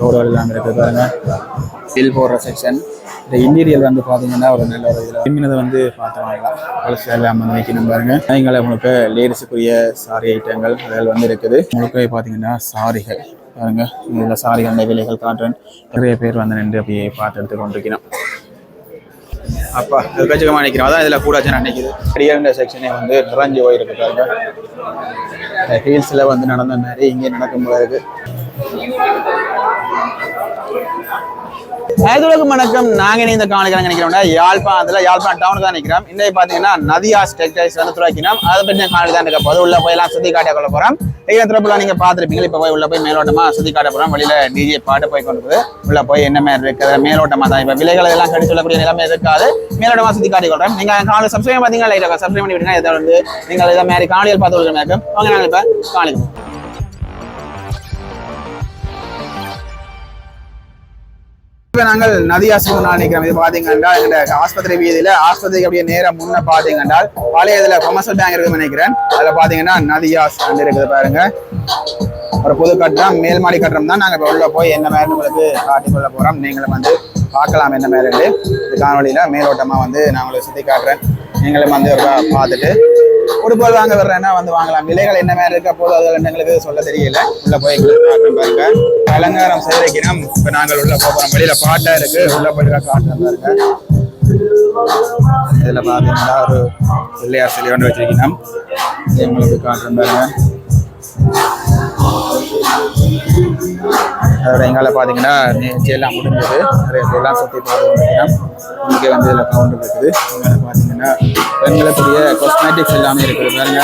தோடுகள் எல்லாம் இருக்குது பாருங்க. பில் போடுற செக்ஷன் இந்த இன்டீரியல் வந்து பார்த்தீங்கன்னா ஒரு நல்ல ஒரு இதில். திரும்பினதை வந்து பார்த்து வாங்கலாம் பழசு எல்லாம் வந்து வைக்கணும் பாருங்க. எங்களை உங்களுக்கு லேடிஸுக்குரிய சாரி ஐட்டங்கள் அதில் வந்து இருக்குது. உங்களுக்கு பார்த்தீங்கன்னா சாரிகள். பாருங்க. இதில் சாரிகள் விலைகள் காட்டுறேன். நிறைய பேர் வந்து நின்று அப்படியே பார்த்து எடுத்து கொண்டிருக்கிறோம் அப்பா கச்சிகமாக நினைக்கிறோம் அதான் இதில் கூட நினைக்குது. அடியாண்ட செக்ஷனே வந்து நிறைஞ்சு போயிருக்கு பாருங்க. ஹீல்ஸில் வந்து நடந்த மாதிரி இங்கே நடக்கும் போல இருக்குது ஐதுலகம் வணக்கம் நாங்க இந்த காணிக்கிறோம் நினைக்கிறோம்னா யாழ்ப்பாணத்துல யாழ்ப்பாணம் டவுனுக்கு தான் நிற்கிறோம் இன்னைக்கு பாத்தீங்கன்னா நதியாஸ் டெக்டைல்ஸ் வந்து துறைக்கணும் அதை பற்றி காணிக்கு தான் இருக்க போது உள்ள போய் எல்லாம் சுத்தி காட்ட கொள்ள போறோம். ஈரத்துல நீங்க பாத்துருப்பீங்க இப்ப போய் உள்ள போய் மேலோட்டமா சுத்தி காட்ட போறோம். வெளியில டிஜே பாட்டு போய் கொண்டு உள்ள போய் என்ன மாதிரி இருக்குது? மேலோட்டமா தான். இப்ப விலைகள் எல்லாம் கடி சொல்லக்கூடிய நிலைமை இருக்காது. மேலோட்டமா சுத்தி காட்டி கொள்றேன் நீங்க காலை சப்ஸ்கிரைப் பாத்தீங்கன்னா லைட்டா சப்ஸ்கிரைப் பண்ணி விடுங்க இதை வந்து நீங்க இதை மாதிரி காணொலியில் பார்த்து விடுங்க அவங்க நாங்கள் இப்போ காணிக்கு இப்போ நாங்கள் நதி நான் நினைக்கிறோம். இது பார்த்தீங்கன்னா எங்க ஆஸ்பத்திரி வீதியில ஆஸ்பத்திரிக்கு அப்படியே நேரம் முன்ன பார்த்தீங்கன்னா பழைய இதுல கொமர்ஷியல் பேங்க் இருக்குன்னு நினைக்கிறேன். அதுல பாத்தீங்கன்னா நதியாஸ் வந்து இருக்குது பாருங்க. ஒரு புது கட்டணம் மேல்மாடி கட்டணம் தான் நாங்கள் இப்ப உள்ள போய் என்ன மாதிரி உங்களுக்கு காட்டிக் கொள்ள போறோம். நீங்களும் வந்து பார்க்கலாம் என்ன மேலே இந்த மேலோட்டமாக வந்து நான் உங்களை சுற்றி காட்டுறேன். நீங்களும் வந்து ஒரு பார்த்துட்டு உடுப்போல் வாங்க வர்றேன்னா வந்து வாங்கலாம். விலைகள் என்ன மாதிரி இருக்க போது அது எங்களுக்கு சொல்ல தெரியல. உள்ள போய் எங்களுக்கு பாருங்க. அலங்காரம் செய்திருக்கிறோம் இப்போ நாங்கள் உள்ள போகிறோம் வெளியில பாட்டா இருக்கு. உள்ள போயிட்டு காட்டுறேன் பாருங்க. இதில் பார்த்தீங்கன்னா ஒரு பிள்ளையார் சிலை ஒன்று வச்சிருக்கணும் இது உங்களுக்கு காட்டுறேன் பாருங்க. அதோட எங்கால பார்த்தீங்கன்னா நிகழ்ச்சி எல்லாம் முடிஞ்சது. நிறைய பேர்லாம் சுற்றி பார்த்துருக்கோம் இங்கே வந்து இதில் கவுண்டர் இருக்குது எங்கால பார்த்தீங்கன்னா பெண்களுக்குரிய காஸ்மெட்டிக்ஸ் எல்லாமே இருக்குது பாருங்க.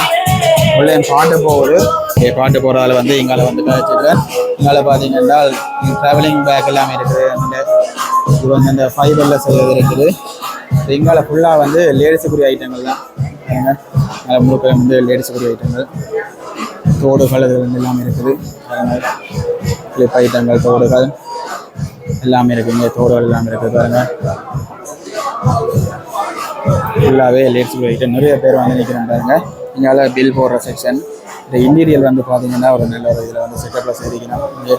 உள்ளே பாட்டு போகுது. இங்கே பாட்டு போகிறதால வந்து எங்களால் வந்து கழிச்சிருக்கேன் எங்களால் பார்த்தீங்கன்னா ட்ராவலிங் பேக் எல்லாமே இருக்குது. அந்த இது வந்து அந்த ஃபைபரில் செய்வது இருக்குது. எங்களால் ஃபுல்லாக வந்து லேடிஸுக்குரிய ஐட்டங்கள் தான். முழுக்க வந்து லேடிஸுக்குரிய ஐட்டங்கள் தோடுகள் இது வந்து எல்லாமே இருக்குது. பாருங்க கிளிப் ஐட்டங்கள் தோடுகள் எல்லாமே இருக்குது. இங்கே தோடுகள் எல்லாமே இருக்குது பாருங்க. ஃபுல்லாகவே லேட்ஸ் போயிட்டு நிறைய பேர் வந்து நிற்கிறேன் பாருங்க. இங்கால பில் போடுற செக்ஷன் இந்த இன்டீரியல் வந்து பார்த்தீங்கன்னா ஒரு நல்ல ஒரு இதில் வந்து செட்டப்பில் செய்திக்கணும் இங்கே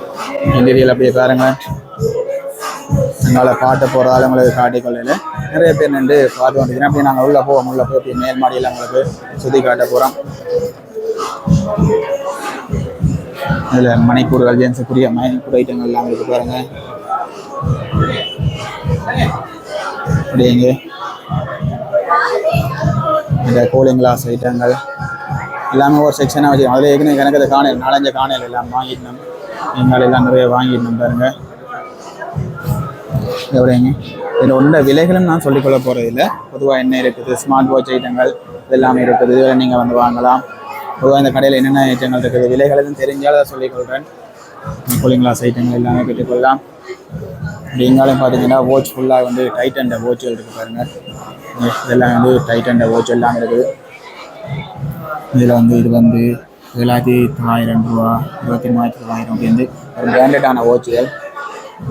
இன்டீரியல் அப்படியே பாருங்க. எங்களால் பாட்டு போகிறதால உங்களுக்கு காட்டிக்கொள்ளையில் நிறைய பேர் நின்று பார்த்து வந்துக்கிறேன் அப்படியே நாங்கள் உள்ளே போவோம். உள்ளே போய் அப்படியே மேல் மாடியில் உங்களுக்கு சுற்றி காட்ட போகிறோம் இதில் மணிக்கூறுகள் ஜென்ஸுக்குரிய மணிப்பூர் ஐட்டங்கள் எல்லாம் இருக்கு பாருங்க. அப்படிங்க இந்த கூலிங் கிளாஸ் ஐட்டங்கள் எல்லாமே ஒரு செக்ஷனாக வச்சு அதில் ஏற்கனவே எனக்கு அதை காணல் நாலஞ்சு காணல் எல்லாம் வாங்கிடணும். நீங்கள் எல்லாம் நிறைய வாங்கிடணும் பாருங்க. எப்படிங்க இதில் உள்ள விலைகளும் நான் சொல்லிக்கொள்ள போகிறது இல்லை பொதுவாக என்ன இருக்குது? ஸ்மார்ட் வாட்ச் ஐட்டங்கள் இதெல்லாமே இருக்குது. இதில் நீங்கள் வந்து வாங்கலாம். பொதுவாக இந்த கடையில் என்னென்ன ஐட்டங்கள் இருக்குது? விலைகள் எதுவும் தெரிஞ்சால் அதை சொல்லிக்கொள்கிறேன் கூலிங் கிளாஸ் ஐட்டங்கள் எல்லாமே கேட்டுக்கொள்ளலாம் நீங்களும் பார்த்தீங்கன்னா வாட்ச் ஃபுல்லாக வந்து டைட் அண்ட் வாட்ச்கள் இருக்குது பாருங்கள் இதெல்லாம் வந்து டைட் அண்ட் வாட்ச் எல்லாம் இருக்குது. இதில் வந்து இது வந்து ஏழாயிரத்தி தொள்ளாயிரம் ரூபா இருபத்தி மூவாயிரத்தி தொள்ளாயிரம் அப்படின்னு ஒரு பிராண்டடான வாட்சுகள்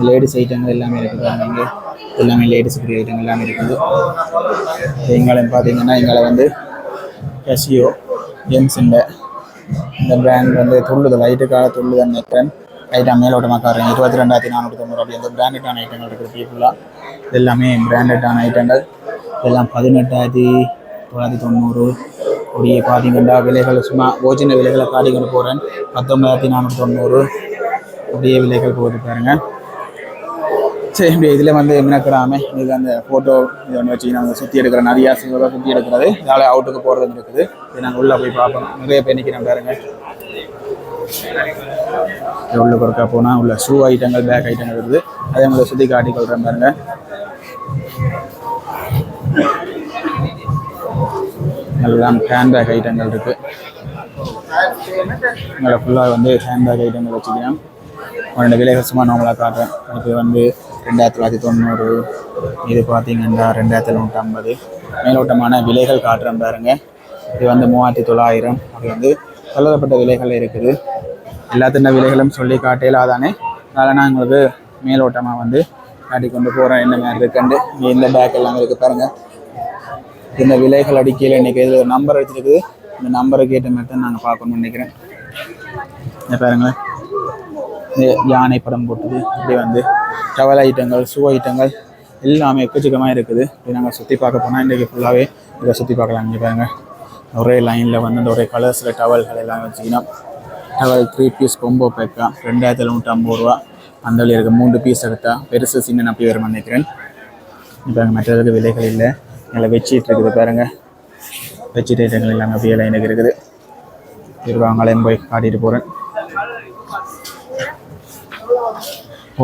லேடிஸ் ஐட்டங்கள் எல்லாமே இருக்குது அங்கே எல்லாமே லேடிஸ் ஐட்டங்கள் எல்லாமே இருக்குது. எங்களை பார்த்தீங்கன்னா எங்களை வந்து கசியோ ஜென்ஸுங்க இந்த பிராண்ட் வந்து துள்ளுது. லைட்டுக்காக துள்ளுது நெக்கன் ஐட்டம் மேலோட்டமாக காட்டுறேன் இருபத்தி ரெண்டாயிரத்தி நானூற்றி தொண்ணூறு அப்படி. அந்த பிராண்டடான ஐட்டங்கள் இருக்குது பீப்புளாக இது எல்லாமே பிராண்டடான ஐட்டங்கள் இதெல்லாம் பதினெட்டாயிரத்தி தொள்ளாயிரத்தி தொண்ணூறு. அப்படியே பார்த்தீங்கன்னா விலைகள் சும்மா ஓஜின விலைகளை காட்டி போகிறேன் பத்தொன்பதாயிரத்தி நானூற்றி தொண்ணூறு. அப்படியே விலைகள் போகுது பாருங்கள் சரி இப்படி இதில் வந்து மினக்கிடாம இது அந்த ஃபோட்டோ இது ஒன்று வச்சு நாங்கள் சுற்றி எடுக்கிற நிறையா சுற்றி எடுக்கிறது. இதால் அவுட்டுக்கு போகிறது இருக்குது. இது நாங்கள் உள்ளே போய் பார்ப்போம் நிறைய பேர் நிற்கிறோம் பாருங்க. உள்ள பொறுக்கா போனால் உள்ள ஷூ ஐட்டங்கள் பேக் ஐட்டங்கள் இருக்குது. அதே மாதிரி சுற்றி காட்டி கொள்கிறேன் பாருங்க. எல்லாம் ஹேண்ட்பேக் ஐட்டங்கள் இருக்குது இங்கே ஃபுல்லாக வந்து ஹேண்ட்பேக் ஐட்டங்கள் வச்சுக்கிறேன். ரெண்டு விலைகள் சும்மா உங்களை காட்டுறேன். இது வந்து ரெண்டாயிரத்தி தொள்ளாயிரத்தி தொண்ணூறு இது பார்த்தீங்கன்னா ரெண்டாயிரத்தி நூற்றம்பது. மேலோட்டமான விலைகள் காட்டுறேன் பாருங்க. இது வந்து மூவாயிரத்தி தொள்ளாயிரம். அது வந்து பலதரப்பட்ட விலைகள் இருக்குது. எல்லாத்தின விலைகளும் சொல்லி காட்டியலாதானே அதனால் நான் உங்களுக்கு மேலோட்டமாக வந்து காட்டி கொண்டு போகிறேன் என்ன மாதிரி இருக்குண்டு இந்த பேக் எல்லாம் இருக்குது பாருங்கள் இந்த விலைகள் அடிக்கையில் இன்னைக்கு இதில் ஒரு நம்பர் வச்சிருக்குது இந்த நம்பரை கேட்ட மாதிரி தான் நாங்கள் பார்க்கணும்னு நினைக்கிறேன். பாருங்களேன். யானை படம் போட்டது. இப்படி வந்து டவல் ஐட்டங்கள் ஷூ ஐட்டங்கள் எல்லாமே எக்கச்சக்கமாக இருக்குது. இப்போ நாங்கள் சுற்றி பார்க்க போனால் இன்றைக்கி ஃபுல்லாகவே இதை சுற்றி பார்க்கலாம். இங்கே பாருங்க. ஒரே லைனில் வந்து அந்த ஒரே கலர்ஸில் டவல்கள் எல்லாம் வச்சுக்கணும் டவல் த்ரீ பீஸ் கொம்போ பேக்கா ரெண்டாயிரத்தி எழுநூற்றி ஐம்பது ரூபா. அந்த வழி இருக்குது மூன்று பீஸ் எடுத்தா பெருசு சின்ன அப்படி வரும் நினைக்கிறேன் இப்போ மற்றதுக்கு விலைகள் இல்லை. நல்லா பெட்ஷீட் இருக்குது பாருங்கள் பெட்ஷீட் ஐட்டங்கள் எல்லாமே அப்படியே லைனுக்கு இருக்குது. இருவாங்களையும் போய் காட்டிட்டு போகிறேன்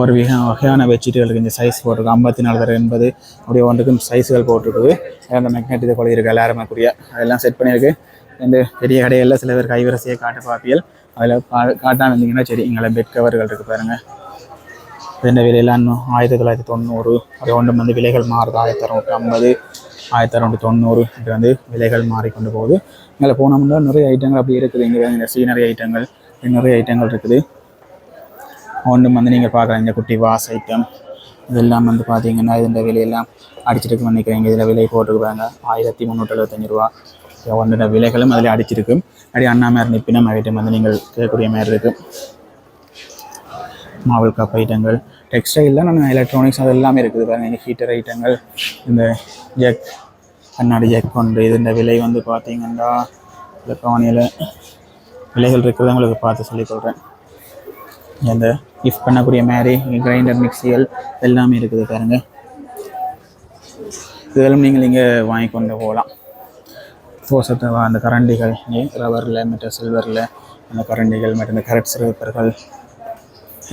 ஒரு வகை வகையான பெட்ஷீட்டுகள் இருக்குது இந்த சைஸ் போட்டிருக்கு ஐம்பத்தி நாலு தர எண்பது அப்படியே ஒன்றுக்கும் சைஸுகள் போட்டிருக்குது. அந்த மெக்னெட் இது போல இருக்குது எல்லாருமேக்குரிய அதெல்லாம் செட் பண்ணியிருக்கு. இந்த பெரிய கடைகளில் சில பேர் கைவரிசையை காட்டு பார்ப்பியல் அதில் கா காட்டாமல் இருந்தீங்கன்னா சரி எங்களை பெட் கவர்கள் இருக்குது பாருங்கள் ரெண்டு விலையெல்லாம் இன்னும் ஆயிரத்தி தொள்ளாயிரத்தி தொண்ணூறு. அது ஒன்று வந்து விலைகள் மாறுது. ஆயிரத்தி அறநூற்றி ஐம்பது ஆயிரத்தி அறநூற்றி தொண்ணூறு இப்படி வந்து விலைகள் மாறிக்கொண்டு போகுது. இங்கே போனோம்னா நிறைய ஐட்டங்கள் அப்படி இருக்குது. இங்கே இந்த சீனரி ஐட்டங்கள் நிறைய ஐட்டங்கள் இருக்குது. ஒன்றும் வந்து நீங்கள் பார்க்கலாம் இந்த குட்டி வாஸ் ஐட்டம் இதெல்லாம் வந்து பார்த்தீங்கன்னா இந்த விலையெல்லாம் அடிச்சிருக்கு நினைக்கிறீங்க. இதில் விலை போட்டுருக்குறாங்க ஆயிரத்தி முந்நூற்றி எழுபத்தஞ்சு ரூபா ஒன்றோட விலைகளும் அதில் அடிச்சிருக்கு அப்படி அண்ணா மாதிரி நிப்பினம் ஐட்டம் வந்து நீங்கள் கேட்கக்கூடிய மாதிரி இருக்குது மாவல் கப் ஐட்டங்கள் டெக்ஸ்டைலில் நான் எலக்ட்ரானிக்ஸ் அது எல்லாமே இருக்குது. பாருங்கள் இந்த ஹீட்டர் ஐட்டங்கள் இந்த ஜெக் கண்ணாடி ஜெக் கொண்டு இது இந்த விலை வந்து பார்த்தீங்கன்னா இந்த காணியில் விலைகள் இருக்கிறத உங்களுக்கு பார்த்து சொல்லிக் கொள்கிறேன் இந்த கிஃப்ட் பண்ணக்கூடிய மேரி கிரைண்டர் மிக்சிகள் எல்லாமே இருக்குது பாருங்க. இதெல்லாம் நீங்கள் இங்கே வாங்கி கொண்டு போகலாம். தோசத்தை அந்த கரண்டிகள் ரவரில் மற்ற சில்வரில் அந்த கரண்டிகள் மற்ற இந்த கரெக்ட் சிறப்பர்கள்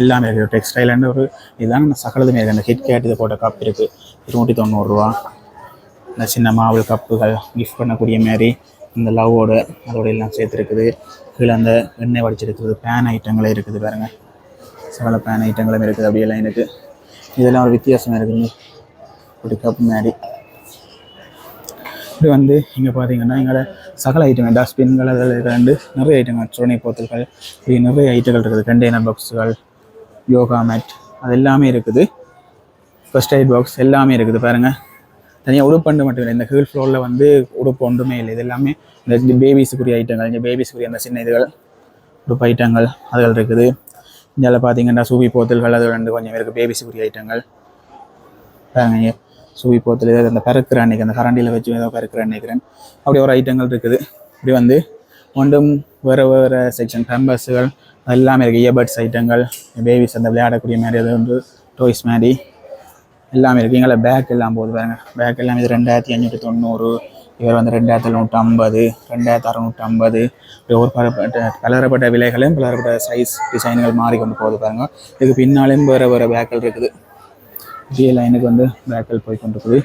எல்லாமே இருக்குது. டெக்ஸ்டைலான ஒரு இதுதான் நம்ம சகலதுமே இருக்குது. அந்த ஹிட் கேட் இது போட்ட கப் இருக்குது இருநூற்றி தொண்ணூறுரூவா இந்த சின்ன மாவு கப்புகள் கிஃப்ட் பண்ணக்கூடிய மாரி இந்த லவ்வோட அதோட எல்லாம் சேர்த்துருக்குது கீழே அந்த எண்ணெய் வடிச்சிருக்குது பேன் ஐட்டங்களே இருக்குது பாருங்கள் சகல பேன் ஐட்டங்களும் இருக்குது. அப்படியெல்லாம் எனக்கு இதெல்லாம் ஒரு வித்தியாசமாக இருக்குது ஒரு கப் மாதிரி இது வந்து இங்கே பார்த்தீங்கன்னா எங்களை சகல ஐட்டங்கள் டஸ்ட்பின்கள் அதில் ரெண்டு நிறைய ஐட்டங்கள் சுரணை போத்தல்கள் இப்படி நிறைய ஐட்டங்கள் இருக்குது. கண்டெய்னர் பாக்ஸுகள் யோகா மேட் அது எல்லாமே இருக்குது. ஃபர்ஸ்ட் எய்ட் பாக்ஸ் எல்லாமே இருக்குது. பாருங்கள் தனியாக உடுப்பண்டு மட்டும் இல்லை. இந்த கீழ் ஃப்ளோரில் வந்து உடுப்பு ஒன்றுமே இல்லை. இது எல்லாமே இந்த பேபிஸுக்குரிய ஐட்டங்கள் இந்த பேபிஸுக்குரிய அந்த சின்ன இதுகள் உடுப்பு ஐட்டங்கள் அதுகள் இருக்குது. இதில் பார்த்தீங்கன்னா சூவி போத்தல்கள் அது ரெண்டு கொஞ்சம் இருக்குது பேபிஸுக்குரிய ஐட்டங்கள். பாருங்க சூவி போத்தல் இது அந்த பறக்கிற அன்னைக்கு அந்த கரண்டியில் வச்சு ஏதோ பறக்கிற நினைக்கிறேன் அப்படி ஒரு ஐட்டங்கள் இருக்குது. இப்படி வந்து ஒன்றும் வேறு வேறு செக்ஷன் டம்பர்ஸுகள் எல்லாமே இருக்குது இயர்பட்ஸ் ஐட்டங்கள் பேபிஸ் அந்த விளையாடக்கூடிய மாதிரி அது வந்து டோய்ஸ் மாதிரி. எல்லாமே இருக்குது எங்களை பேக் எல்லாம் போகுது பாருங்க. பேக் எல்லாம் இது ரெண்டாயிரத்தி அஞ்சூற்றி தொண்ணூறு. இவர் வந்து ரெண்டாயிரத்தி எழுநூற்றி ஐம்பது ரெண்டாயிரத்தி அறநூற்றி ஐம்பது. இப்படி ஒரு பலப்பட்ட பலதரப்பட்ட விலைகளும் கலரப்பட்ட சைஸ் டிசைன்கள் மாறிக்கொண்டு போகுது பாருங்க. இதுக்கு பின்னாலேயும் வேறு வேறு பேக்கல் இருக்குது. ஜிஏ லைனுக்கு வந்து பேக்கல் போய் கொண்டிருக்குது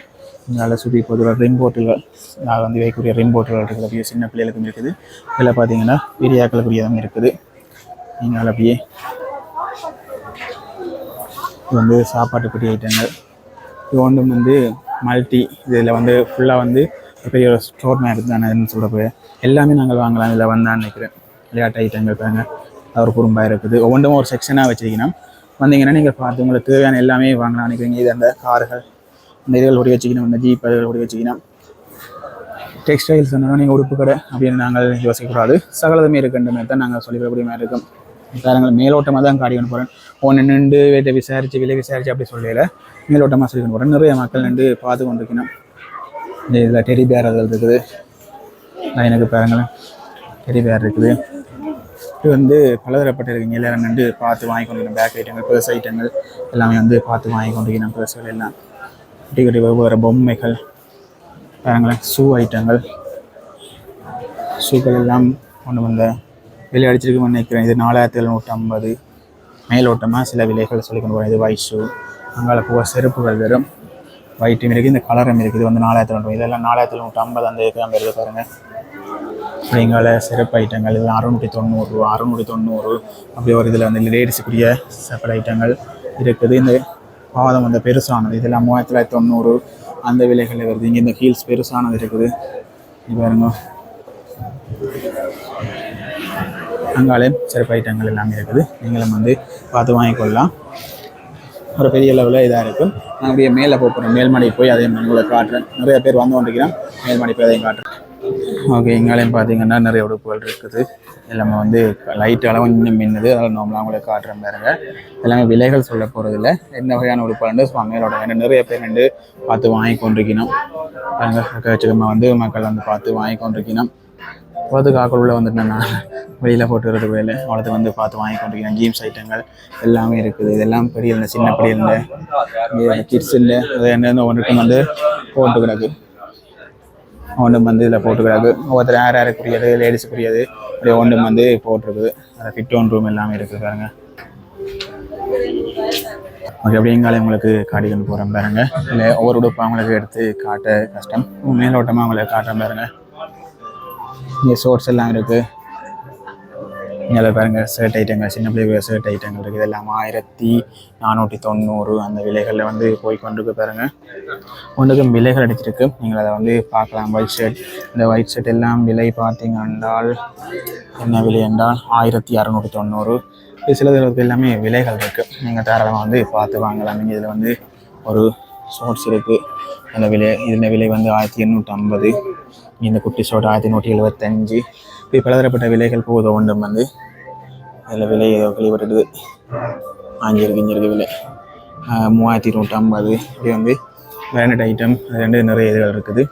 இதனால் சுற்றி போதுற ரிம் போட்டில்கள் நான் வந்து வைக்கக்கூடிய ரிம் போட்டில்கள் இருக்குது. அப்படியே சின்ன பிள்ளைகளுக்கும் இருக்குது. இதில் பார்த்தீங்கன்னா பெரியாக்களுக்குரியதும் இருக்குது. இதனால் அப்படியே இது வந்து சாப்பாட்டுக்குரிய ஐட்டங்கள் இது ஒன்றும் வந்து மல்டி இதில் வந்து ஃபுல்லாக வந்து பெரிய ஒரு ஸ்டோர் மாதிரி தானே சொல்கிறப்ப எல்லாமே நாங்கள் வாங்கலாம் இதில் வந்தான்னு நினைக்கிறேன். விளையாட்டு ஐட்டங்கள் பாருங்க. ஒரு குறும்பாக இருக்குது. ஒவ்வொன்றும் ஒரு செக்ஷனாக வச்சுருக்கீங்கன்னா வந்தீங்கன்னா நீங்கள் பார்த்து உங்களுக்கு தேவையான எல்லாமே வாங்கலாம் நினைக்கிறீங்க. இது அந்த கார்கள் இந்த இதுகள் ஓடி வச்சுக்கணும் இந்த ஜீப் அதுகள் ஓடி வச்சுக்கணும். டெக்ஸ்டைல்ஸ் சொன்னால் நீங்கள் உடுப்பு கடை அப்படின்னு நாங்கள் யோசிக்கக்கூடாது. சகலதுமே இருக்குன்ற மாதிரி தான் நாங்கள் சொல்லிக்கக்கூடிய மாதிரி இருக்கும். காரங்கள் மேலோட்டமாக தான் காடி கொண்டு போகிறேன் ஒன்று நின்று வீட்டை விசாரித்து விலை விசாரித்து அப்படி சொல்லல. மேலோட்டமாக சொல்லி கொண்டு போகிறேன் நிறைய மக்கள் நின்று பார்த்து கொண்டிருக்கணும். இதில் டெரி பேர் அதில் இருக்குது. நான் எனக்கு பாருங்களேன். டெரி பேர் இருக்குது. இது வந்து பலதரப்பட்ட இருக்குங்க எல்லாரும் நின்று பார்த்து வாங்கி கொண்டிருக்கணும் பேக் ஐட்டங்கள் பர்ஸ் ஐட்டங்கள் எல்லாமே வந்து பார்த்து வாங்கி கொண்டிருக்கணும் பர்ஸ்கள் எல்லாம். குட்டி குட்டி வெவ்வேறு பொம்மைகள் பாருங்களேன் ஷூ ஐட்டங்கள் ஷூக்கள் எல்லாம் கொண்டு வந்த விலை அடிச்சிருக்குன்னு நினைக்கிறேன். இது நாலாயிரத்தி எழுநூற்றி ஐம்பது. மேலோட்டமாக சில விலைகள் சொல்லி கொண்டு போகிறேன் இது ஒயிட் ஷூ அங்கால போக செருப்புகள் வெறும் ஒயிட்டும் இருக்குது இந்த கலரும் இருக்குது. இது வந்து நாலாயிரத்தி ரெண்டு இதெல்லாம் நாலாயிரத்தி நூற்றி ஐம்பது அந்த இதுக்கு இருக்குது பாருங்கள் அப்படிங்கால சிறப்பு ஐட்டங்கள் இதில் அறுநூற்றி தொண்ணூறு அறுநூற்றி தொண்ணூறு. அப்படி ஒரு இதில் வந்து லேடிஸுக்குரிய செப்பல் ஐட்டங்கள் இருக்குது. இந்த பாதம் வந்து பெருசானது இதெல்லாம் மூவாயிரத்தி தொள்ளாயிரத்தி தொண்ணூறு. அந்த விலைகளில் வருது. இங்கே இந்த ஹீல்ஸ் பெருசானது இருக்குது. பாருங்க. அங்காலே சிறப்பு ஐட்டங்கள் எல்லாமே இருக்குது. நீங்களும் வந்து பார்த்து வாங்கிக்கொள்ளலாம். ஒரு பெரிய லெவலில் இதாக இருக்கும். நான் அப்படியே மேலே போகிறேன் மேல்மடை போய் அதையும் உங்களை காட்டுறேன். நிறைய பேர் வந்து கொண்டிருக்கிறேன் மேல்மடை போய் அதையும் காட்டுறேன். ஓகே இங்காலையும் பார்த்தீங்கன்னா நிறைய உடுப்புகள் இருக்குது. எல்லாமே வந்து லைட்டாலும் இன்னும் மின்னுது. அதில் நார்மலாக உங்களுக்கு காட்டுறேன் பாருங்க. எல்லாமே விலைகள் சொல்ல போகிறதில்ல என்ன வகையான உடுப்புகள் சுவாமிகளோட வேணும் நிறைய பேர் வந்து பார்த்து வாங்கி கொண்டிருக்கணும். பாருங்க வந்து மக்கள் வந்து பார்த்து வாங்கி கொண்டிருக்கணும். பார்த்து காக்குள்ள வந்துட்டு நான் வெளியில் போட்டுக்கிறது வேலை அவ்வளோத்துக்கு வந்து பார்த்து வாங்கி கொண்டிருக்கேன். ஜீன்ஸ் ஐட்டங்கள் எல்லாமே இருக்குது. இதெல்லாம் பெரிய இல்லை சின்ன பெரிய இல்லை. கிட்ஸ் இல்லை அது என்ன ஒன்றுக்கும் வந்து போட்டு கிடக்கு ஒன்று வந்து இதில் போட்டுக்கிறாங்க. ஒவ்வொருத்தர் யார் யாருக்குரியது லேடிஸுக்குரியது அப்படியே ஒன்றும் வந்து போட்டிருக்குது. அதை ஃபிட் ஒன் ரூம் எல்லாமே இருக்குது பாருங்க. ஓகே அப்படிங்காலே உங்களுக்கு காடிகள் போகிறேன் பாருங்க. இல்லை ஒவ்வொரு உடுப்பு அவங்களுக்கு எடுத்து காட்ட கஷ்டம். மேலோட்டமாக அவங்களுக்கு காட்டுறேன் பாருங்க. இங்கே ஷோர்ட்ஸ் எல்லாம் இருக்குது இங்கே பாருங்க ஷர்ட் ஐட்டங்கள் சின்ன பிள்ளைகள் ஷர்ட் ஐட்டங்கள் இருக்குது இதெல்லாம் ஆயிரத்தி நானூற்றி தொண்ணூறு அந்த விலைகளில் வந்து போய் கொண்டிருக்கு பாருங்கள் ஒன்றுக்கும் விலைகள் அடிச்சிருக்கு. நீங்கள் அதை வந்து பார்க்கலாம். ஒயிட் ஷர்ட் இந்த ஒயிட் ஷர்ட் எல்லாம் விலை பார்த்தீங்க என்றால் என்ன விலை என்றால் ஆயிரத்தி அறநூற்றி தொண்ணூறு. இது சிலதுகளுக்கு எல்லாமே விலைகள் இருக்குது நீங்கள் தாராளமாக வந்து பார்த்து வாங்கலாம். நீங்கள் இதில் வந்து ஒரு ஷோர்ட்ஸ் இருக்குது அந்த விலை இதில் விலை வந்து ஆயிரத்தி எண்ணூற்றி ஐம்பது. இந்த குட்டி ஷோட் ஆயிரத்தி நூற்றி எழுபத்தஞ்சு இப்படி பலதரப்பட்ட விலைகள் போகுது ஒன்றும் வந்து. அதில் விலை ஏதோ கழிவுறது அஞ்சு இஞ்சிருக்கு விலை. மூவாயிரத்தி நூற்றி ஐம்பது இப்படி வந்து பிராண்டட் ஐட்டம் அது ரெண்டு நிறைய இதுகள் இருக்குது.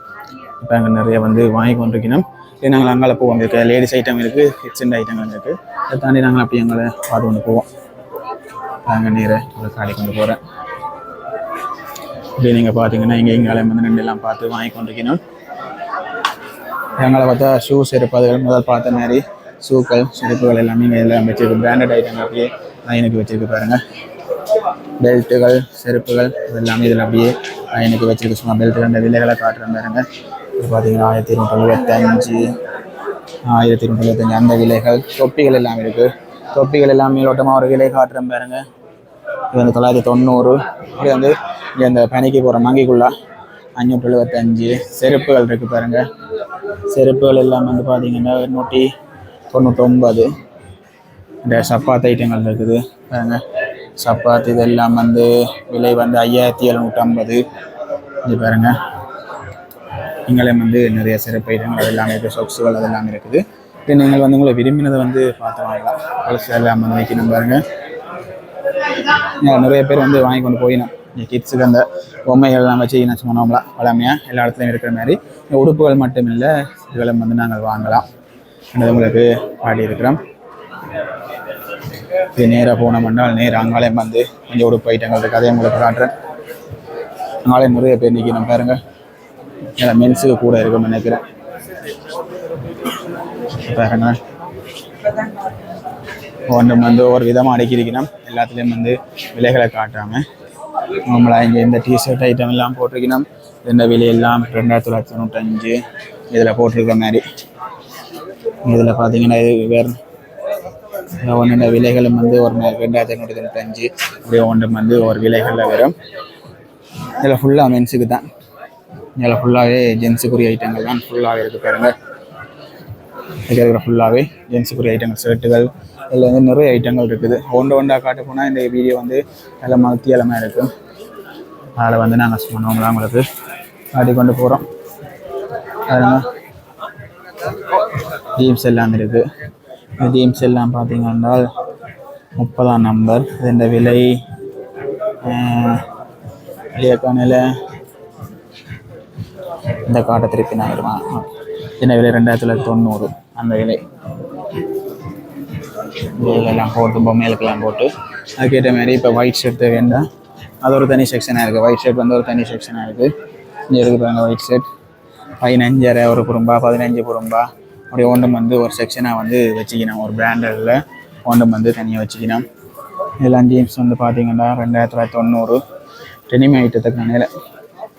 இப்போ அங்கே நிறைய வந்து வாங்கி கொண்டிருக்கணும். இது நாங்கள் அங்கால போவோம். இருக்குது லேடிஸ் ஐட்டம் இருக்குது கிட்ஸன் ஐட்டங்கள் இருக்குது அதை தாண்டி நாங்கள் அப்படி எங்களை பார்த்து கொண்டு போவோம். அங்கே நீரை காடி கொண்டு போகிறேன் இப்படி நீங்கள் பார்த்தீங்கன்னா இங்கே இங்காலே வந்து ரெண்டு எல்லாம் பார்த்து வாங்கி கொண்டிருக்கணும். எங்களை பார்த்தா ஷூஸ் இருப்பது முதல் பார்த்த மாதிரி ஷூக்கள் செருப்புகள் எல்லாமே இங்கே எல்லாம் வச்சிருக்கு. பிராண்டட் ஐட்டம் அப்படியே லைனுக்கு வச்சிருக்கு பாருங்க. பெல்ட்டுகள் செருப்புகள் எல்லாமே இதில் அப்படியே லைனுக்கு வச்சிருக்கு. சும்மா பெல்ட்டுகள் அந்த விலைகளை காட்டுற பாருங்க. இப்போ பார்த்தீங்கன்னா ஆயிரத்தி நூற்றி எழுபத்தஞ்சு ஆயிரத்தி நூற்றி எழுபத்தஞ்சு அந்த விலைகள். தொப்பிகள் எல்லாம் இருக்குது தொப்பிகள் எல்லாம் மேலோட்டமாக ஒரு விலை காட்டுறேன் பாருங்க. இது வந்து தொள்ளாயிரத்தி தொண்ணூறு. இது வந்து இங்கே இந்த பனிக்கு போகிற மங்கிக்குள்ளா அஞ்சூற்றி எழுபத்தஞ்சு செருப்புகள் இருக்குது பாருங்கள் செருப்புகள் எல்லாம் வந்து பார்த்தீங்கன்னா நூற்றி தொண்ணூற்றொம்பது இந்த சப்பாத்து ஐட்டங்கள் இருக்குது. பாருங்க. சப்பாத்து இதெல்லாம் வந்து விலை வந்து ஐயாயிரத்தி எழுநூற்றம்பது இது பாருங்க. நீங்களே வந்து நிறைய சிறப்பு ஐட்டங்கள் அதெல்லாமே இருக்குது. சொக்ஸுகள் அதெல்லாமே இருக்குது. இப்போ நீங்கள் வந்து உங்களை விரும்பினதை வந்து பார்த்து வாங்கலாம். கொலுசு எல்லாம் வந்து வைக்கணும் பாருங்கள் நிறைய பேர் வந்து வாங்கி கொண்டு போயினோம் கிட்ஸுக்கு அந்த பொம்மைகள்லாம் வச்சு என்ன சொன்னோம்ல வளமையாக எல்லா இடத்துலையும் இருக்கிற மாதிரி இந்த உடுப்புகள் மட்டும் இல்லை இதுகளும் வந்து நாங்கள் வாங்கலாம். அது உங்களுக்கு பாடி இருக்கிறோம். இது நேராக போனோம்னால் நேராக அங்காலயம் வந்து கொஞ்சம் உடுப்பு ஐட்டங்கள் இருக்குது அதையும் உங்களுக்கு காட்டுறேன். அங்காலயம் முறைய பேர் நிற்கிறோம் பாருங்க. ஏன்னா மென்ஸுக்கு கூட இருக்கும்னு நினைக்கிறேன். பாருங்க. ஒன்றும் வந்து ஒரு விதமாக அடக்கியிருக்கணும் எல்லாத்துலேயும் வந்து விலைகளை காட்டாமல் நம்மளா இங்கே இந்த டிஷர்ட் ஐட்டம் எல்லாம் போட்டிருக்கணும் இந்த விலையெல்லாம் ரெண்டாயிரத்தி தொள்ளாயிரத்தி தொண்ணூற்றஞ்சு இதில் போட்டிருக்க மாதிரி இதில் பார்த்தீங்கன்னா இது வேறு ஒன்று விலைகளும் வந்து ஒரு ரெண்டாயிரத்தி ஐநூற்றி தொண்ணூத்தஞ்சு அப்படியே ஒன்றும் வந்து ஒரு விலைகளில் வரும் இதில் ஃபுல்லாக மென்ஸுக்கு தான் இதில் ஃபுல்லாகவே ஜென்ஸுக்குரிய ஐட்டங்கள் தான் ஃபுல்லாகவே இருக்குது பாருங்க இருக்கிற ஃபுல்லாகவே ஜென்ஸுக்குரிய ஐட்டங்கள் ஷர்ட்டுகள் இதில் வந்து நிறைய ஐட்டங்கள் இருக்குது. ஒன்று ஒன்றா காட்ட போனால் இந்த வீடியோ வந்து நல்ல மத்தியலமாக இருக்கும் அதில் வந்து நாங்கள் சொன்னவங்களாம் உங்களுக்கு காட்டி கொண்டு போகிறோம் அதனால் டீம்ஸ் எல்லாம் இருக்குது இந்த டீம்ஸ் எல்லாம் பார்த்தீங்கன்னா முப்பதாம் நம்பர் இந்த விலை வெளியக்கானில் இந்த காட்டை திருப்பி நான் வருவேன் இந்த விலை ரெண்டாயிரத்தி தொள்ளாயிரத்தி தொண்ணூறு. அந்த விலை. இதெல்லாம் போட்டு பொம்மைகளுக்கெல்லாம் போட்டு. அதுக்கேற்ற மாதிரி இப்போ ஒயிட் ஷர்ட் வேண்டாம். அது ஒரு தனி செக்ஷனாக இருக்குது ஒயிட் ஷர்ட் வந்து ஒரு தனி செக்ஷனாக இருக்குது இங்கே இருக்குது பாருங்கள் ஒயிட் ஷர்ட் பதினஞ்சரை ஒரு குறும்பா பதினஞ்சு குறும்பா. அப்படி ஒன்றும் வந்து ஒரு செக்ஷனாக வந்து வச்சுக்கணும். ஒரு பிராண்டடில் ஒன்றும் வந்து தனியாக வச்சுக்கணும். இதெல்லாம் ஜீன்ஸ் வந்து பார்த்தீங்கன்னா ரெண்டாயிரத்தி தொள்ளாயிரத்தி தொண்ணூறு. டெனிமே ஐட்டத்துக்கு நிலையில்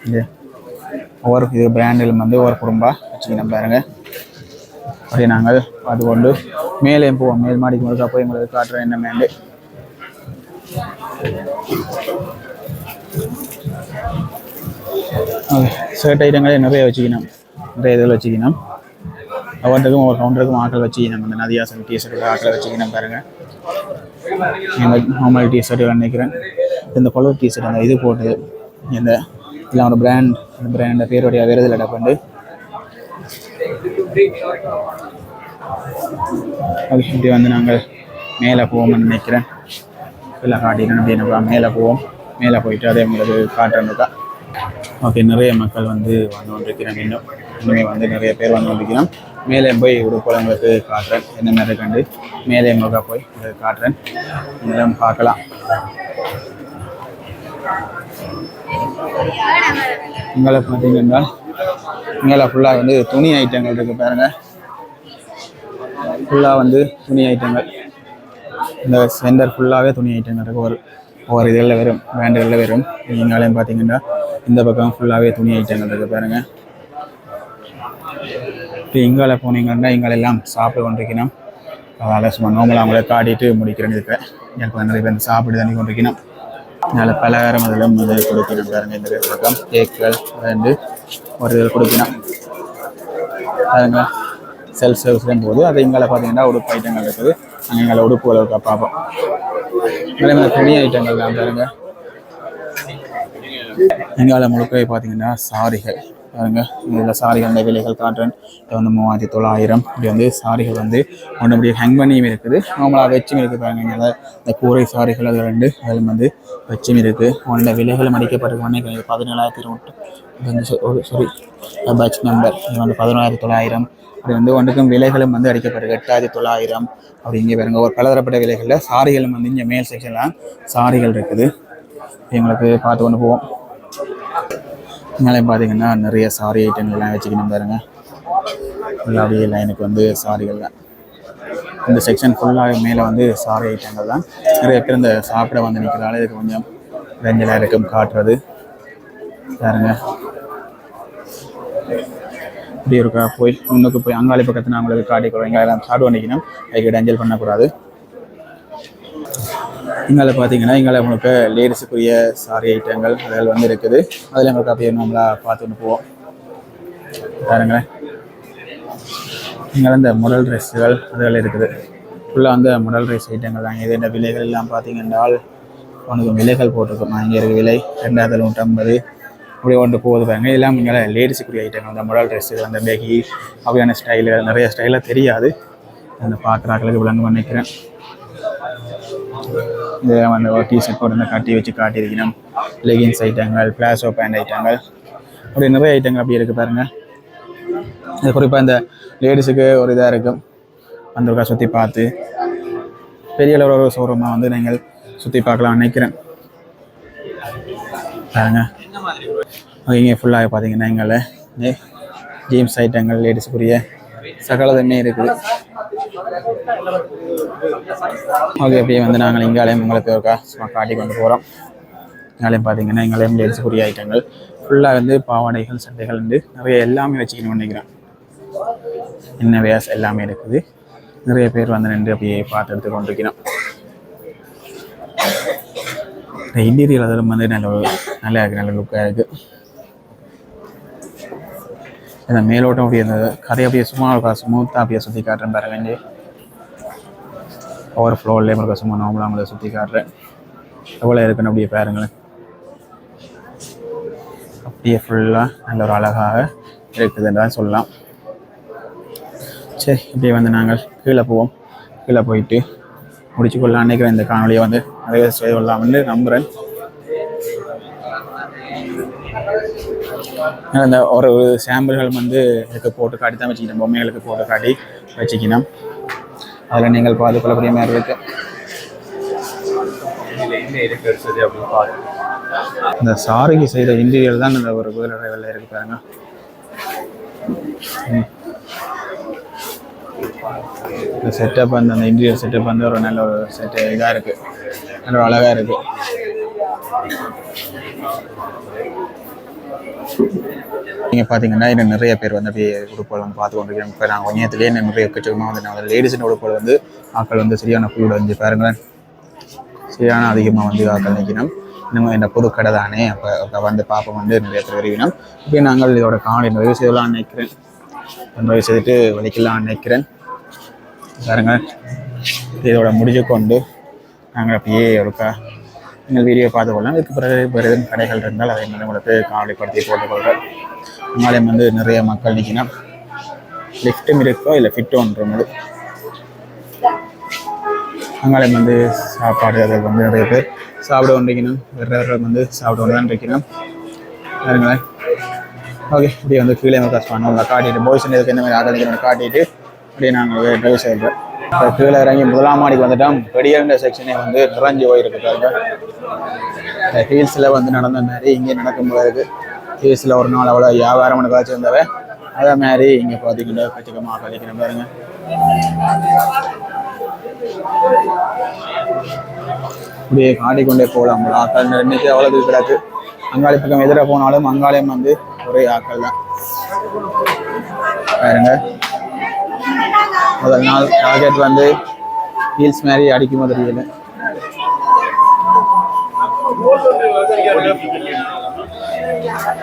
இது ஒவ்வொரு இது பிராண்டில் வந்து ஒரு குறும்பா வச்சுக்கணும் பாருங்கள் அப்படி நாங்கள் அது கொண்டு மேலே போவோம். மேல் மாடிக்கு முழுக்க போய் உங்களுக்கு காட்டுறேன் என்ன மேண்டு. ஷர்ட் ஐட்டங்களே நிறைய வச்சுக்கணும். நிறைய இதில் வச்சுக்கணும். ஒவ்வொருத்தருக்கும் ஒவ்வொரு கவுண்டருக்கும் ஆட்கள் வச்சுக்கணும். அந்த நதியாசன் டிஷர்ட் ஆட்கள் வச்சுக்கணும் பாருங்க. நார்மல் டிஷர்ட் நினைக்கிறேன். இந்த கலர் டிஷர்ட் அந்த இது போட்டு இந்த இல்லை ஒரு பிராண்ட் அந்த பிராண்ட் பேருடைய வேறு இதில் டப்பண்டு அது இப்படி வந்து நாங்கள் மேலே போவோம்னு நினைக்கிறேன். இல்லை காட்டிட்டு அப்படி மேலே போவோம். மேலே போயிட்டு அதே உங்களுக்கு காட்டுறதுக்கா ஓகே நிறைய மக்கள் வந்து வந்து கொண்டிருக்கிறோம் இன்னும் இன்னுமே வந்து நிறைய பேர் வந்து கொண்டிருக்கிறோம். மேலே போய் உடுப்போல உங்களுக்கு காட்டுறேன். என்ன மாதிரி கண்டு மேலே முக போய் உங்களுக்கு காட்டுறேன். இதெல்லாம் பார்க்கலாம். இங்கே பார்த்தீங்கன்னா மேலே ஃபுல்லாக வந்து துணி ஐட்டங்கள் இருக்குது பாருங்கள் ஃபுல்லாக வந்து துணி ஐட்டங்கள் இந்த சென்டர் ஃபுல்லாகவே துணி ஐட்டங்கள் இருக்குது ஒரு ஒவ்வொரு இதில் வரும் பிராண்டுகளில் வரும். நீங்களாலையும் பார்த்தீங்கன்னா இந்த பக்கம் ஃபுல்லாகவே துணி ஐட்டங்கள் இருக்குது பாருங்கள் இப்போ இங்கால போனீங்கன்னா இங்காலெல்லாம் சாப்பிட்டு கொண்டிருக்கணும். அதனால் சும்மா நோம்பலாம் அவங்கள காட்டிட்டு முடிக்கிறேன்னு இருக்கேன் எனக்கு நிறைய பேர் சாப்பிட்டு தண்ணி கொண்டிருக்கணும். அதனால் பலகாரம் அதில் முதல் கொடுக்கணும் பாருங்க. இந்த பக்கம் கேக்குகள் ரெண்டு ஒரு இதில் கொடுக்கணும். பாருங்க. செல்ஃப் சர்வீஸ்லேயும் போகுது அது எங்களை பார்த்தீங்கன்னா உடுப்பு ஐட்டங்கள் இருக்குது. அங்கே எங்களை உடுப்புகள் இருக்க பார்ப்போம் அதே மாதிரி துணி ஐட்டங்கள் தான் பாருங்க. இங்கால முழுக்கவே பார்த்தீங்கன்னா சாரிகள் பாருங்க. இதில் சாரிகள் விலைகள் காட்டுறேன். இது வந்து மூவாயிரத்தி தொள்ளாயிரம். இப்படி வந்து சாரிகள் வந்து ஒன்று அப்படியே ஹேங் பண்ணியும் இருக்குது. நார்மலாக வச்சும் இருக்குது பாருங்க. இங்கே இந்த கூரை சாரிகள் அது ரெண்டு. அதில் வந்து வச்சும் இருக்குது. ஒன்றில் விலைகளும் அடிக்கப்பட்டிருக்காங்க பதினேழாயிரத்தி இருபத்தி சாரி பட்ஜ் நம்பர் இது வந்து பதினோராயிரத்தி தொள்ளாயிரம். இது வந்து ஒன்றுக்கும் விலைகளும் வந்து அடிக்கப்பட்டிருக்கு எட்டாயிரத்தி தொள்ளாயிரம் அப்படி இங்கே பாருங்க. ஒரு பலதரப்பட்ட விலைகளில் சாரிகளும் வந்து இங்கே மேல் செக்ஷன்லாம் சாரிகள் இருக்குது. எங்களுக்கு பார்த்து கொண்டு போவோம். இங்கே பார்த்தீங்கன்னா நிறைய சாரி ஐட்டங்கள்லாம் வச்சுக்கணும் பாருங்க. ஃபுல்லாக அப்படியே லைனுக்கு வந்து சாரிகள் தான். இந்த செக்ஷன் ஃபுல்லாக மேலே வந்து சாரி ஐட்டங்கள் தான். நிறைய பேர் இந்த சாப்பிட வந்து நிற்கிறதால இதுக்கு கொஞ்சம் ரெஞ்சலாக இருக்கும் காட்டுறது. பாருங்க. இப்படி இருக்கா? போய் முன்னுக்கு போய் அங்காளி பக்கத்தில் நான் உங்களுக்கு காட்டிக்கிறோம் எங்களை எல்லாம் சாடு நிற்கணும் அதுக்கு டஞ்சல் பண்ணக்கூடாது. இங்கால பார்த்தீங்கன்னா இங்கால உங்களுக்கு லேடிஸுக்குரிய சாரி ஐட்டங்கள் அதில் வந்து இருக்குது. அதில் உங்களுக்கு அப்படியே நம்மளா பார்த்துட்டு போவோம். பாருங்களேன். இங்கே இந்த முடல் ட்ரெஸ்ஸுகள் அதில் இருக்குது. ஃபுல்லாக வந்து முடல் ட்ரெஸ் ஐட்டங்கள் தான். இது இந்த விலைகள் எல்லாம் பார்த்தீங்கன்னா உனக்கு விலைகள் போட்டிருக்கோம். இங்கே இருக்க விலை ரெண்டாயிரத்தி நூற்றம்பது அப்படி ஒன்று போகுது எல்லாம் இங்கே லேடிஸுக்குரிய ஐட்டங்கள் அந்த மொடல் ட்ரெஸ்ஸு அந்த பெகி அப்படியான ஸ்டைலு நிறைய ஸ்டைலாக தெரியாது. அந்த பார்க்குறாக்களுக்கு விளங்க நினைக்கிறேன். இது வந்து ஒரு டிஷர்ட் போட்டு கட்டி வச்சு காட்டியிருக்கணும். லெகின்ஸ் ஐட்டங்கள் பிளாசோ பேண்ட் ஐட்டங்கள். அப்படி நிறைய ஐட்டங்கள் அப்படி இருக்குது பாருங்கள் இது குறிப்பாக இந்த லேடிஸுக்கு ஒரு இதாக இருக்கும். அந்த சுற்றி பார்த்து. பெரிய அளவில் ஒரு ஷோரூமாக வந்து நீங்கள் சுற்றி பார்க்கலாம் நினைக்கிறேன். பாருங்கள் இங்கே ஃபுல்லாக பார்த்தீங்கன்னா எங்களை ஜீம்ஸ் ஐட்டங்கள் லேடிஸுக்குரிய சகலதுமே இருக்குது. ஓகே அப்படியே வந்து நாங்கள் இங்காலையும் உங்களுக்கு ஒருக்கா சும்மா காட்டி கொண்டு போகிறோம் இங்காலையும் பார்த்தீங்கன்னா எங்களையும் லேடிஸுக்குரிய ஐட்டங்கள் ஃபுல்லாக வந்து பாவாடைகள் சட்டைகள் வந்து நிறைய எல்லாமே வச்சுக்கணும் நினைக்கிறேன். என்ன வேஸ் எல்லாமே இருக்குது. நிறைய பேர் வந்து நின்று அப்படியே பார்த்து எடுத்து கொண்டிருக்கிறோம். இந்த இன்டீரியர் அதில் வந்து நல்ல நல்லா இருக்குது நல்ல லுக்காக இருக்குது இந்த மேலோட்டம் அப்படியே அந்த கதை அப்படியே சும்மா இருக்கா ஸ்மூத்தாக அப்படியே சுற்றி காட்டுறேன் பாருங்க ஓவர் ஃப்ளோர்லேயே இருக்கா சும்மா நார்மலாக அவங்கள சுற்றி காட்டுறேன் எவ்வளோ இருக்குன்னு அப்படியே பாருங்களேன் அப்படியே ஃபுல்லாக நல்ல ஒரு அழகாக இருக்குதுன்னு தான் சொல்லலாம் சரி இப்படியே வந்து நாங்கள் கீழே போவோம் கீழே போயிட்டு முடிச்சுக்கொள்ளலாம் அன்றைக்கி இந்த காணொலியை வந்து நிறைய செய்து கொள்ளலாம்னு நம்புகிறேன் அந்த ஒரு சாம்பிள்கள் வந்து இதுக்கு போட்டு காட்டி தான் வச்சுக்கணும் பொம்மைகளுக்கு போட்டு காட்டி வச்சுக்கணும் அதில் நீங்கள் பாதுகாக்கக்கூடிய மாதிரி இருக்கு. இந்த சாரிக்கு செய்த இன்டீரியர் தான் இந்த ஒரு குதிரை டிரைவரில் இருக்கு பாருங்க. இந்த செட்டப் வந்து அந்த இன்டீரியர் செட்டப் வந்து ஒரு நல்ல ஒரு செட் இதாக இருக்குது நல்ல ஒரு அழகாக இருக்குது நீங்கள் பார்த்தீங்கன்னா இன்னும் நிறைய பேர் வந்து அப்படியே உடுப்புகள் வந்து பார்த்து கொண்டிருக்கோம் இப்போ நாங்கள் கொஞ்சத்துலேயே நிறைய எக்கச்சக்கமாக வந்து நாங்கள் லேடிஸின் உடுப்புகள் வந்து ஆக்கள் வந்து சரியான ஃபுல் வந்து பாருங்களேன். சரியான அதிகமாக வந்து ஆக்கள் நிற்கணும் இன்னும் இந்த புது கடை தானே. அப்போ வந்து பார்ப்போம் வந்து நிறைய பேர் வருவினோம் இப்போ நாங்கள் இதோட காலை நிறைவு செய்யலாம் நினைக்கிறேன். நிறைவு செய்துட்டு வலிக்கலாம்னு நினைக்கிறேன். பாருங்கள் இதோட முடிஞ்சு கொண்டு நாங்கள் அப்படியே ஒருக்கா நீங்கள் வீடியோ பார்த்து கொள்ளலாம் இதுக்கு பிறகு வேறு எதுவும் கடைகள் இருந்தால் அதை நான் உங்களுக்கு காவலைப்படுத்தி போட்டுக்கொள்கிறேன். நாளையும் வந்து நிறைய மக்கள் நிற்கணும் லிஃப்ட்டும் இருக்கோ இல்லை ஃபிட்டோன்ற மாதிரி அங்காலே வந்து சாப்பாடு அதில் வந்து நிறைய பேர் சாப்பிட கொண்டிருக்கணும் வேறு வந்து சாப்பிட கொண்டு இருக்கணும் பாருங்களேன். ஓகே இப்படி வந்து கீழே காசு பண்ணுவோம் காட்டிட்டு பாய்ஸ் இதுக்கு என்ன மாதிரி ஆதரிக்கிறோம் காட்டிட்டு அப்படியே நாங்கள் ட்ரைவ் செய்கிறோம் கீழே இறங்கி முதலாம் மாடிக்கு வந்துட்டோம். பெரியன்ற செக்ஷனே வந்து நிறைஞ்சு போயிருக்கு பாருங்க. ஹீல்ஸில் வந்து நடந்த மாதிரி இங்கே நடக்கும் போல இருக்கு. ஹீல்ஸில் ஒரு நாள் அவ்வளோ வியாபாரம் காய்ச்சி வந்தவ அதே மாதிரி இங்கே பார்த்தீங்கன்னா கச்சிக்கமாக கழிக்கிற பாருங்க. இப்படியே காட்டிக்கொண்டே போகலாம். ஆக்கள் இன்னைக்கு அவ்வளோ கிடக்கு. அங்காளி பக்கம் எதிர போனாலும் அங்காளியம் வந்து ஒரே ஆக்கள் தான். பாருங்க. முதல் நாள் டார்கெட் வந்து ஹீல்ஸ் மாதிரி அடிக்கும் தெரியல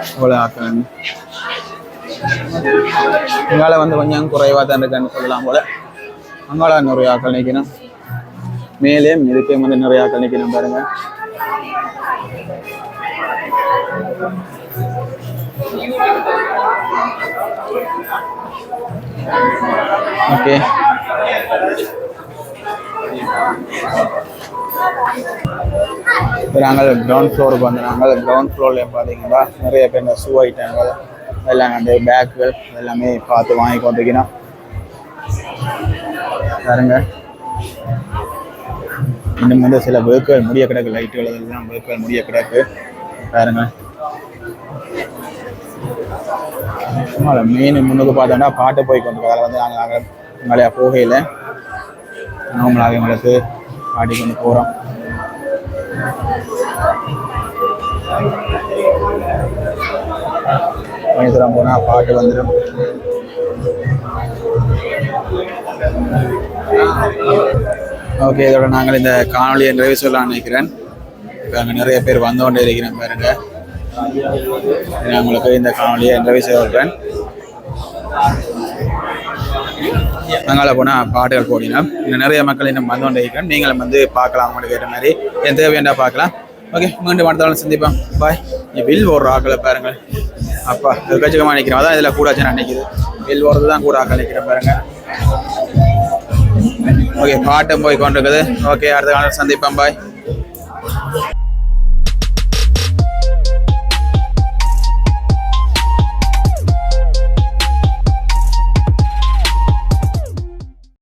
அவ்வளோ ஆக்கள் இங்கால வந்து கொஞ்சம் குறைவாக தான் இருக்கான்னு சொல்லலாம் போல. அங்கால நிறைய ஆக்கள் நிற்கணும் மேலே இதுக்கே வந்து நிறைய ஆக்கள் நிற்கணும் பாருங்க. ஓகே. இப்போ நாங்கள் கிரவுண்ட் ஃப்ளோருக்கு வந்து நாங்கள் கிரவுண்ட் ஃப்ளோரில் பார்த்தீங்கன்னா நிறைய பேர் இந்த ஷூ ஐட்டங்கள் எல்லாம் அந்த பேக்குகள் எல்லாமே பார்த்து வாங்கி கொண்டிருக்கணும் பாருங்க. இன்னும் வந்து சில வேர்க்குகள் முடிய கிடக்கு. லைட்டுகள் எல்லாம் வேர்க்குகள் முடிய கிடக்கு. பாருங்கள் மெயின் முன்னுக்கு பார்த்தோம்னா பாட்டு போய் கொண்டு அதில் வந்து நாங்கள் நாங்கள் மலையா போகையில் நார்மலாக எங்களுக்கு பாடி கொண்டு போகிறோம் கொஞ்ச போனால் பாட்டு வந்துடும் ஓகே இதோட நாங்கள் இந்த காணொலியை நிறைவு சொல்லலாம்னு நினைக்கிறேன். இப்போ அங்கே நிறைய பேர் வந்து கொண்டே இருக்கிறேன் பாருங்கள் நான் உங்களுக்கு இந்த காணொலியை நிறைவு செய்கிறேன் அங்கால போனால் பாட்டுகள் போடினோம் இன்னும் நிறைய மக்கள் இன்னும் வந்து கொண்டே நீங்களும் வந்து பார்க்கலாம் உங்களுக்கு ஏற்ற மாதிரி. என் தேவையாண்டா பார்க்கலாம். ஓகே மீண்டும் வந்தாலும் சந்திப்போம். பாய் பில் போடுற ஆக்களை பாருங்கள். அப்பா கச்சிகமாக நிற்கிறோம். அதான் இதில் கூடாச்சு நினைக்குது வில் பில் போடுறது தான் கூட ஆக்கள் நிற்கிறேன் பாருங்கள் ஓகே பாட்டும் போய் கொண்டிருக்குது. ஓகே அடுத்த காலம் சந்திப்போம். பாய்